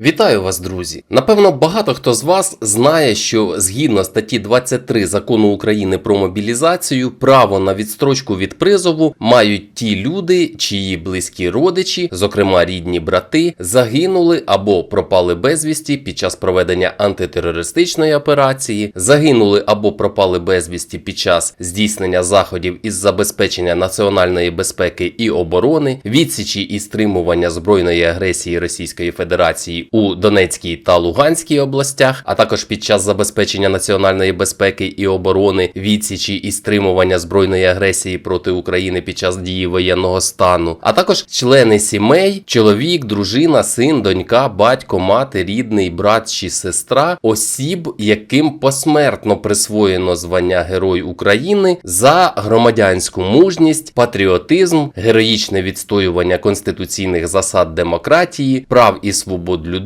Вітаю вас, друзі! Напевно, багато хто з вас знає, що згідно статті 23 закону України про мобілізацію, право на відстрочку від призову мають ті люди, чиї близькі родичі, зокрема рідні брати, загинули або пропали безвісті під час проведення антитерористичної операції, загинули або пропали безвісті під час здійснення заходів із забезпечення національної безпеки і оборони, відсічі і стримування збройної агресії Російської Федерації у Донецькій та Луганській областях, а також під час забезпечення національної безпеки і оборони, відсічі і стримування збройної агресії проти України під час дії воєнного стану, а також члени сімей, чоловік, дружина, син, донька, батько, мати, рідний, брат чи сестра, осіб, яким посмертно присвоєно звання Герой України за громадянську мужність, патріотизм, героїчне відстоювання конституційних засад демократії, прав і свобод людини,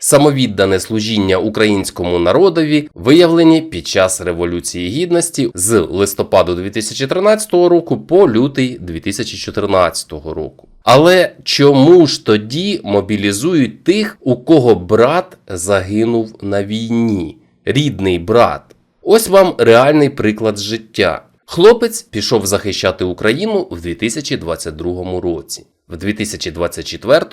самовіддане служіння українському народові, виявлені під час Революції Гідності з листопаду 2013 року по лютий 2014 року. Але чому ж тоді мобілізують тих, у кого брат загинув на війні? Рідний брат. Ось вам реальний приклад життя. Хлопець пішов захищати Україну в 2022 році. В 2024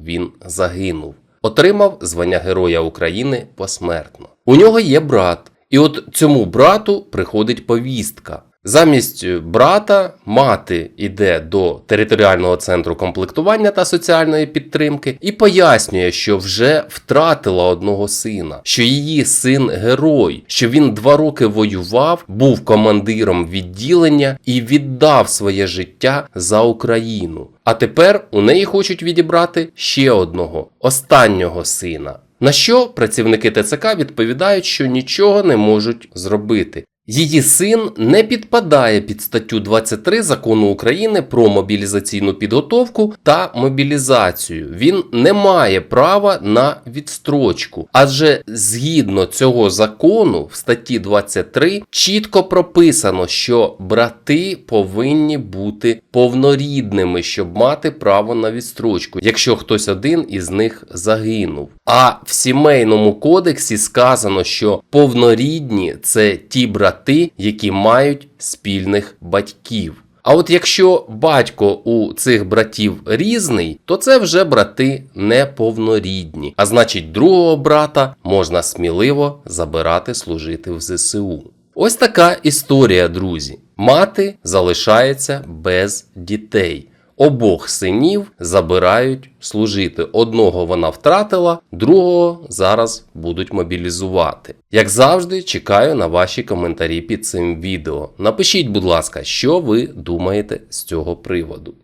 він загинув, отримав звання Героя України посмертно. У нього є брат, і от цьому брату приходить повістка. Замість брата мати йде до територіального центру комплектування та соціальної підтримки і пояснює, що вже втратила одного сина, що її син герой, що він два роки воював, був командиром відділення і віддав своє життя за Україну. А тепер у неї хочуть відібрати ще одного, останнього сина. На що працівники ТЦК відповідають, що нічого не можуть зробити. Її син не підпадає під статтю 23 закону України про мобілізаційну підготовку та мобілізацію. Він не має права на відстрочку, адже згідно цього закону в статті 23 чітко прописано, що брати повинні бути повнорідними, щоб мати право на відстрочку, якщо хтось один із них загинув. А в сімейному кодексі сказано, що повнорідні це ті брати, які мають спільних батьків. А от якщо батько у цих братів різний, то це вже брати неповнорідні. А значить, другого брата можна сміливо забирати служити в ЗСУ. Ось така історія, друзі. Мати залишається без дітей. Обох синів забирають служити. Одного вона втратила, другого зараз будуть мобілізувати. Як завжди, чекаю на ваші коментарі під цим відео. Напишіть, будь ласка, що ви думаєте з цього приводу.